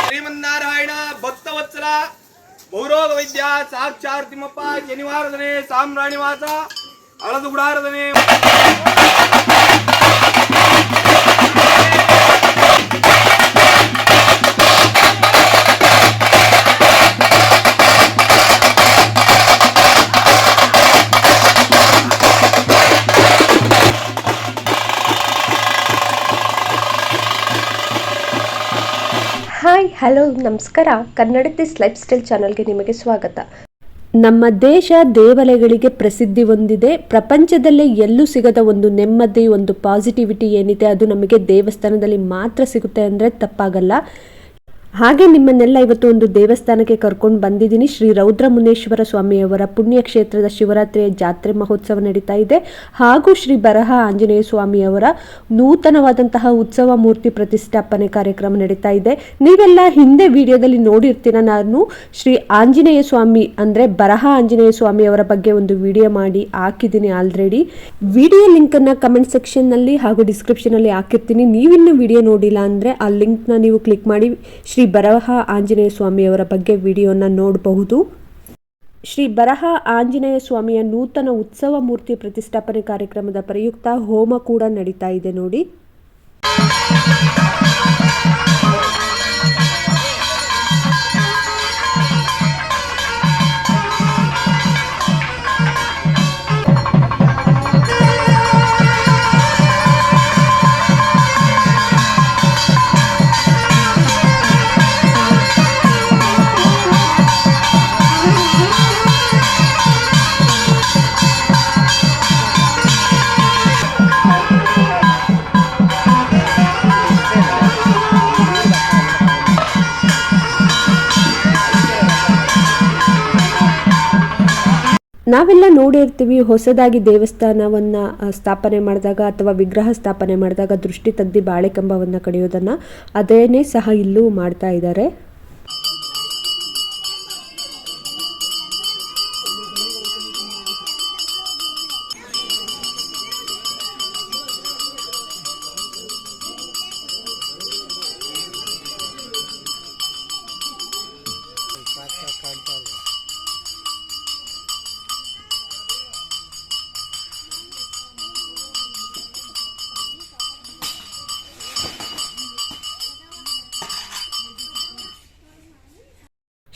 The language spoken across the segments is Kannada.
ಶ್ರೀಮನ್ನಾರಾಯಣ ಭಕ್ತವತ್ಸಲ ಭೌರೋಗ ವೈದ್ಯ ಸಾಕ್ಷಾತ್ ತಿಮ್ಮಪ್ಪ ಜನಿವಾರದನೆ ಸಾಮ್ರಾಣಿವಾಸ ಹಳದು ಗುಡಾರದನೆ ಹಲೋ, ನಮಸ್ಕಾರ. ಕನ್ನಡ ದಿಸ್ ಲೈಫ್ ಸ್ಟೈಲ್ ಚಾನಲ್ಗೆ ನಿಮಗೆ ಸ್ವಾಗತ. ನಮ್ಮ ದೇಶ ದೇವಾಲಯಗಳಿಗೆ ಪ್ರಸಿದ್ಧಿ ಹೊಂದಿದೆ. ಪ್ರಪಂಚದಲ್ಲೇ ಎಲ್ಲೂ ಸಿಗದ ಒಂದು ನೆಮ್ಮದಿ, ಒಂದು ಪಾಸಿಟಿವಿಟಿ ಏನಿದೆ ಅದು ನಮಗೆ ದೇವಸ್ಥಾನದಲ್ಲಿ ಮಾತ್ರ ಸಿಗುತ್ತೆ ಅಂದರೆ ತಪ್ಪಾಗಲ್ಲ. ಹಾಗೆ ನಿಮ್ಮನ್ನೆಲ್ಲ ಇವತ್ತು ಒಂದು ದೇವಸ್ಥಾನಕ್ಕೆ ಕರ್ಕೊಂಡು ಬಂದಿದ್ದೀನಿ. ಶ್ರೀ ರೌದ್ರ ಮುನೇಶ್ವರ ಸ್ವಾಮಿಯವರ ಪುಣ್ಯಕ್ಷೇತ್ರದ ಶಿವರಾತ್ರಿಯ ಜಾತ್ರೆ ಮಹೋತ್ಸವ ನಡೀತಾ ಇದೆ. ಹಾಗೂ ಶ್ರೀ ಬರಹ ಆಂಜನೇಯ ಸ್ವಾಮಿಯವರ ನೂತನವಾದಂತಹ ಉತ್ಸವ ಮೂರ್ತಿ ಪ್ರತಿಷ್ಠಾಪನೆ ಕಾರ್ಯಕ್ರಮ ನಡೀತಾ ಇದೆ. ನೀವೆಲ್ಲ ಹಿಂದೆ ವಿಡಿಯೋದಲ್ಲಿ ನೋಡಿರ್ತೀರ ನಾನು? ಶ್ರೀ ಆಂಜನೇಯ ಸ್ವಾಮಿ ಅಂದರೆ ಬರಹ ಆಂಜನೇಯ ಸ್ವಾಮಿಯವರ ಬಗ್ಗೆ ಒಂದು ವಿಡಿಯೋ ಮಾಡಿ ಹಾಕಿದ್ದೀನಿ ಆಲ್ರೆಡಿ. ವಿಡಿಯೋ ಲಿಂಕನ್ನು ಕಮೆಂಟ್ ಸೆಕ್ಷನ್ನಲ್ಲಿ ಹಾಗೂ ಡಿಸ್ಕ್ರಿಪ್ಷನಲ್ಲಿ ಹಾಕಿರ್ತೀನಿ. ನೀವಿನ್ನೂ ವಿಡಿಯೋ ನೋಡಿಲ್ಲ ಅಂದರೆ ಆ ಲಿಂಕ್ನ ನೀವು ಕ್ಲಿಕ್ ಮಾಡಿ ಶ್ರೀ ಬರಹ ಆಂಜನೇಯ ಸ್ವಾಮಿಯವರ ಬಗ್ಗೆ ವಿಡಿಯೋನ ನೋಡಬಹುದು. ಶ್ರೀ ಬರಹ ಆಂಜನೇಯ ಸ್ವಾಮಿಯ ನೂತನ ಉತ್ಸವ ಮೂರ್ತಿ ಪ್ರತಿಷ್ಠಾಪನೆ ಕಾರ್ಯಕ್ರಮದ ಪ್ರಯುಕ್ತ ಹೋಮ ಕೂಡ ನಡೀತಾ ಇದೆ ನೋಡಿ. ನಾವೆಲ್ಲ ನೋಡಿರ್ತೀವಿ ಹೊಸದಾಗಿ ದೇವಸ್ಥಾನವನ್ನ ಸ್ಥಾಪನೆ ಮಾಡಿದಾಗ ಅಥವಾ ವಿಗ್ರಹ ಸ್ಥಾಪನೆ ಮಾಡಿದಾಗ ದೃಷ್ಟಿ ತೆಗ್ದು ಬಾಳೆಕಂಬವನ್ನು ಕಡಿಯೋದನ್ನ, ಅದೇನೇ ಸಹ ಇಲ್ಲೂ ಮಾಡ್ತಾ ಇದ್ದಾರೆ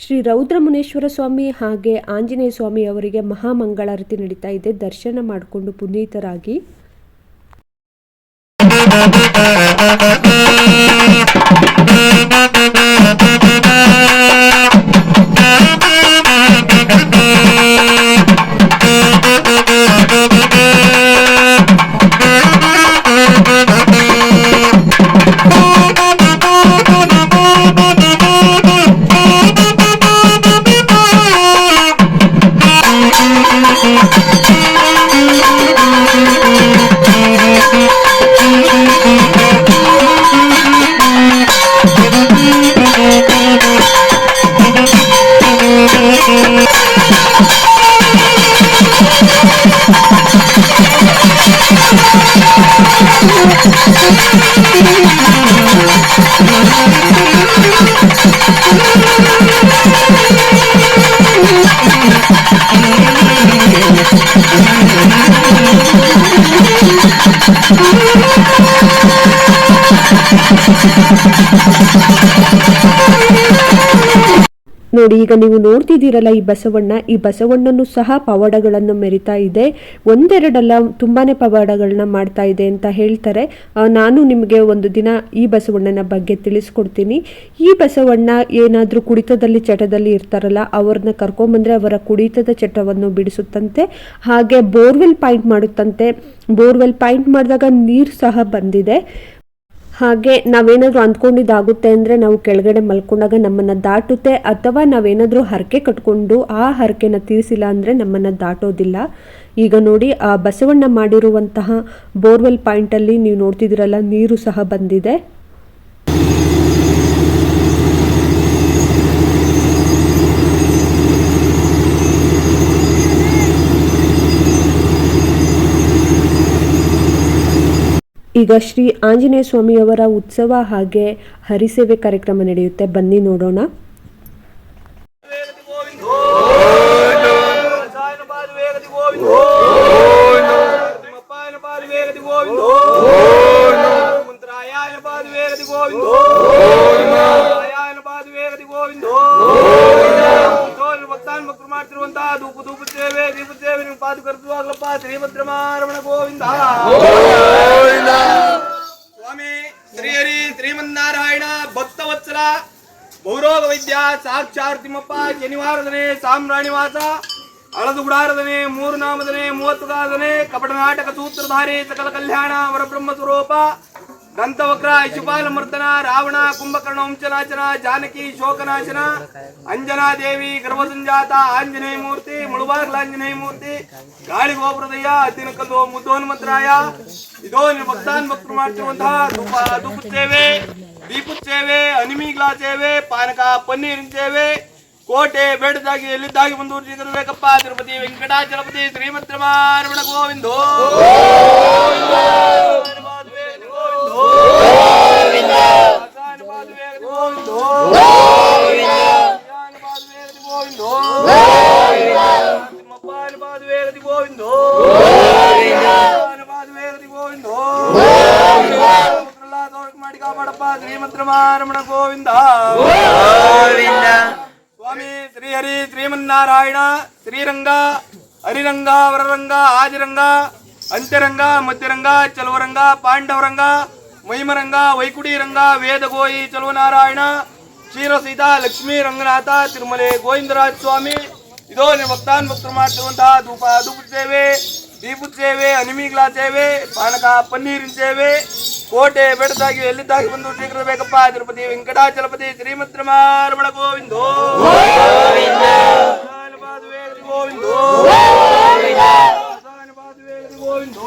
ಶ್ರೀ ರೌದ್ರ ಮುನೇಶ್ವರ ಸ್ವಾಮಿ ಹಾಗೆ ಆಂಜನೇಯ ಸ್ವಾಮಿ ಅವರಿಗೆ ಮಹಾಮಂಗಳಾರತಿ ನಡೀತಾ ಇದೆ. ದರ್ಶನ ಮಾಡಿಕೊಂಡು ಪುನೀತರಾಗಿ. ನೋಡಿ, ಈಗ ನೀವು ನೋಡ್ತಿದ್ದೀರಲ್ಲ ಈ ಬಸವಣ್ಣ. ಈ ಬಸವಣ್ಣನು ಸಹ ಪವಾಡಗಳನ್ನು ಮೆರಿತಾ ಇದೆ. ಒಂದೆರಡಲ್ಲ ತುಂಬಾನೇ ಪವಾಡಗಳನ್ನ ಮಾಡ್ತಾ ಇದೆ ಅಂತ ಹೇಳ್ತಾರೆ. ನಾನು ನಿಮಗೆ ಒಂದು ದಿನ ಈ ಬಸವಣ್ಣನ ಬಗ್ಗೆ ತಿಳಿಸ್ಕೊಡ್ತೀನಿ. ಈ ಬಸವಣ್ಣ ಏನಾದರೂ ಕುಡಿತದಲ್ಲಿ, ಚಟದಲ್ಲಿ ಇರ್ತಾರಲ್ಲ, ಅವ್ರನ್ನ ಕರ್ಕೊಂಬಂದ್ರೆ ಅವರ ಕುಡಿತದ ಚಟವನ್ನು ಬಿಡಿಸುತ್ತಂತೆ. ಹಾಗೆ ಬೋರ್ವೆಲ್ ಪಾಯಿಂಟ್ ಮಾಡುತ್ತಂತೆ. ಬೋರ್ವೆಲ್ ಪಾಯಿಂಟ್ ಮಾಡಿದಾಗ ನೀರು ಸಹ ಬಂದಿದೆ. ಹಾಗೆ ನಾವೇನಾದರೂ ಅಂದ್ಕೊಂಡಿದ್ದಾಗುತ್ತೆ ಅಂದರೆ ನಾವು ಕೆಳಗಡೆ ಮಲ್ಕೊಂಡಾಗ ನಮ್ಮನ್ನು ದಾಟುತ್ತೆ, ಅಥವಾ ನಾವೇನಾದರೂ ಹರಕೆ ಕಟ್ಕೊಂಡು ಆ ಹರಕೆನ ತೀರಿಸಿಲ್ಲ ಅಂದರೆ ನಮ್ಮನ್ನು ದಾಟೋದಿಲ್ಲ. ಈಗ ನೋಡಿ, ಆ ಬಸವಣ್ಣ ಮಾಡಿರುವಂತಹ ಬೋರ್ವೆಲ್ ಪಾಯಿಂಟಲ್ಲಿ ನೀವು ನೋಡ್ತಿದ್ದೀರಲ್ಲ, ನೀರು ಸಹ ಬಂದಿದೆ. ಈಗ ಶ್ರೀ ಆಂಜನೇಯ ಸ್ವಾಮಿಯವರ ಉತ್ಸವ ಹಾಗೆ ಹರಿಸೇವೆ ಕಾರ್ಯಕ್ರಮ ನಡೆಯುತ್ತೆ. ಬನ್ನಿ ನೋಡೋಣ. ಮಾಡ್ತಿರುವಂತಹ ಧೂಪ ಧೂಪ ಸೇವೆ ದೀಪ ಪಾದ ಕರ್ತವಾಗ್ಲಪ್ಪ ಶ್ರೀಭದ್ರಮಾರಮಣ ಗೋವಿಂದ. ಸ್ವಾಮಿ ಶ್ರೀಹರಿ ಶ್ರೀಮನ್ನಾರಾಯಣ ಭಕ್ತವತ್ಸಲ ಬಹುರೋಗ ವೈದ್ಯ ಸಾಕ್ಷಾತ್ ತಿಮ್ಮಪ್ಪ ಜನಿವಾರದನೆ ಸಾಮ್ರಾಣಿವಾಸ ಅಳದು ಗುಡಾರದನೆ ಮೂರು ನಾಮದನೆ ಮೂವತ್ತು ಕಪಟನಾಟಕ ಕಪಟ ನಾಟಕ ಸೂತ್ರಧಾರಿ ಸಕಲ ಕಲ್ಯಾಣ ವರಬ್ರಹ್ಮ ಸ್ವರೂಪ ದಂತವಕ್ರ ಶಿಪಾಲ ಮರ್ದನ ರಾವಣ, ಕುಂಭಕರ್ಣ ವಂಶನಾಶನ ಜಾನಕಿ ಶೋಕನಾಶನ ಅಂಜನಾ ದೇವಿ ಗರ್ಭಸಂಜಾತ, ಆಂಜನೇಯ ಮೂರ್ತಿ ಮುಳುಬಾಗ್ಲ ಆಂಜನೇಯ ಮೂರ್ತಿ ಗಾಳಿ ಗೋಪುರದಯ್ಯ ಅದ್ದಿನ ಕಲ್ಲು ಮುದ್ದೋನ್ಮಂತ್ರಾಯ. ಇದೋ ನಿಮ್ಮ ಭಕ್ತಾನ್ ಭಕ್ತರು ಮಾಡ್ತಿರುವಂತಹ ಧೂಪ ಸೇವೆ ದೀಪದ ಸೇವೆ ಸೇವೆ ಪಾನಕ ಪನ್ನೀರಿನ ಸೇವೆ ಕೋಟೆ ಬೇಡದಾಗಿ ಎಲ್ಲಿದ್ದಾಗಿ ಬಂದು ಬೇಕಪ್ಪ ತಿರುಪತಿ ವೆಂಕಟಾಚಲಪತಿ ಗೋವಿಂದೋ ಗೋವಿಂದೋ. ಗೋವಿಂದ ಸ್ವಾಮಿ ಶ್ರೀಹರಿ ಶ್ರೀಮನ್ನಾರಾಯಣ ಶ್ರೀರಂಗ ಹರಿರಂಗ ವರರಂಗ ಆದಿರಂಗ ಅಂತ್ಯರಂಗ ಮಧ್ಯರಂಗ ಚಲುವರಂಗ ಪಾಂಡವರಂಗ ಮಹಿಮರಂಗ ವೈಕುಡಿ ರಂಗ ವೇದಗೋಯಿ ಚಲುವನಾರಾಯಣ ಕ್ಷೀರಸೀತ ಲಕ್ಷ್ಮೀ ರಂಗನಾಥ ತಿರುಮಲೆ ಗೋವಿಂದರಾಜ ಸ್ವಾಮಿ ಇದೋ ನಿಮ್ಮ ಭಕ್ತಾನ್ ಭಕ್ತರು ಮಾಡ್ತಿರುವಂತಹ ಧೂಪ ಧೂಪ ಸೇವೆ ದೀಪದ ಸೇವೆ ಅನಿಮಿಗ್ಲಾ ಸೇವೆ ಪಾನಕ ಪನ್ನೀರಿನ ಸೇವೆ ಕೋಟೆ ಬೆಡದಾಗಿ ಎಲ್ಲಿದ್ದಾಗಿ ಬಂದು ಸ್ವೀಕರಿಸಬೇಕಪ್ಪ ತಿರುಪತಿ ವೆಂಕಟಾಚಲಪತಿ ಶ್ರೀಮಂತ್ರ ಮಾರಮಣ ಗೋವಿಂದ. ಗೋವಿಂದ. ಗೋವಿಂದ. ಗೋವಿಂದ.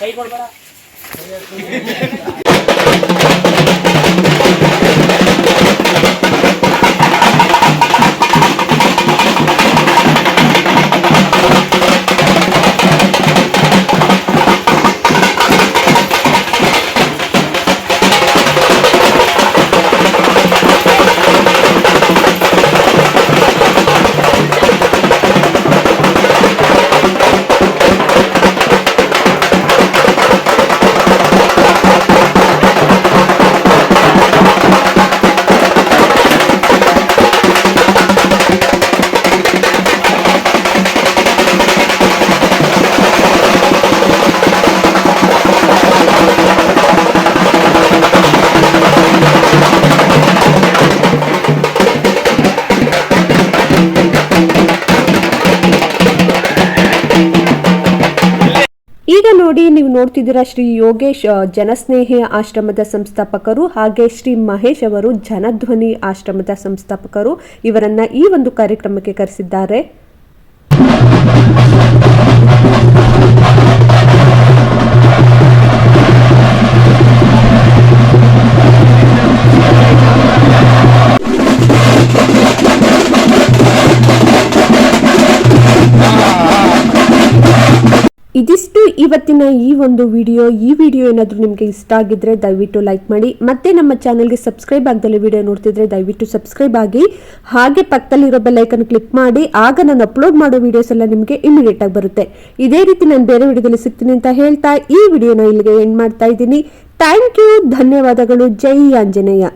ಕೈ ಕೊಡ್ಬೇಡ Thank you. ನೀವು ನೋಡ್ತಿದ್ದೀರಾ ಶ್ರೀ ಯೋಗೇಶ್ ಜನಸ್ನೇಹಿ ಆಶ್ರಮದ ಸಂಸ್ಥಾಪಕರು ಹಾಗೆ ಶ್ರೀ ಮಹೇಶ್ ಅವರು ಜನಧ್ವನಿ ಆಶ್ರಮದ ಸಂಸ್ಥಾಪಕರು ಇವರನ್ನ ಈ ಒಂದು ಕಾರ್ಯಕ್ರಮಕ್ಕೆ ಕರೆಸಿದ್ದಾರೆ. ಇದಿಷ್ಟು ಇವತ್ತಿನ ಈ ಒಂದು ವಿಡಿಯೋ. ಈ ವಿಡಿಯೋ ಏನಾದರೂ ನಿಮಗೆ ಇಷ್ಟ ಆಗಿದ್ರೆ ದಯವಿಟ್ಟು ಲೈಕ್ ಮಾಡಿ. ಮತ್ತೆ ನಮ್ಮ ಚಾನಲ್ಗೆ ಸಬ್ಸ್ಕ್ರೈಬ್ ಆಗದಲ್ಲಿ ವಿಡಿಯೋ ನೋಡ್ತಿದ್ರೆ ದಯವಿಟ್ಟು ಸಬ್ಸ್ಕ್ರೈಬ್ ಆಗಿ. ಹಾಗೆ ಪಕ್ಕದಲ್ಲಿರೋ ಬೆಲ್ಲೈಕನ್ ಕ್ಲಿಕ್ ಮಾಡಿ. ಆಗ ನಾನು ಅಪ್ಲೋಡ್ ಮಾಡೋ ವಿಡಿಯೋಸ್ ಎಲ್ಲ ನಿಮಗೆ ಇಮಿಡಿಯೇಟ್ ಆಗಿ ಬರುತ್ತೆ. ಇದೇ ರೀತಿ ನಾನು ಬೇರೆ ವಿಡಿಯೋದಲ್ಲಿ ಸಿಗ್ತೀನಿ ಅಂತ ಹೇಳ್ತಾ ಈ ವಿಡಿಯೋನ ಇಲ್ಲಿಗೆ ಎಂಡ್ ಮಾಡ್ತಾ ಇದ್ದೀನಿ. ಥ್ಯಾಂಕ್ ಯು ಧನ್ಯವಾದಗಳು. ಜೈ ಆಂಜನೇಯ.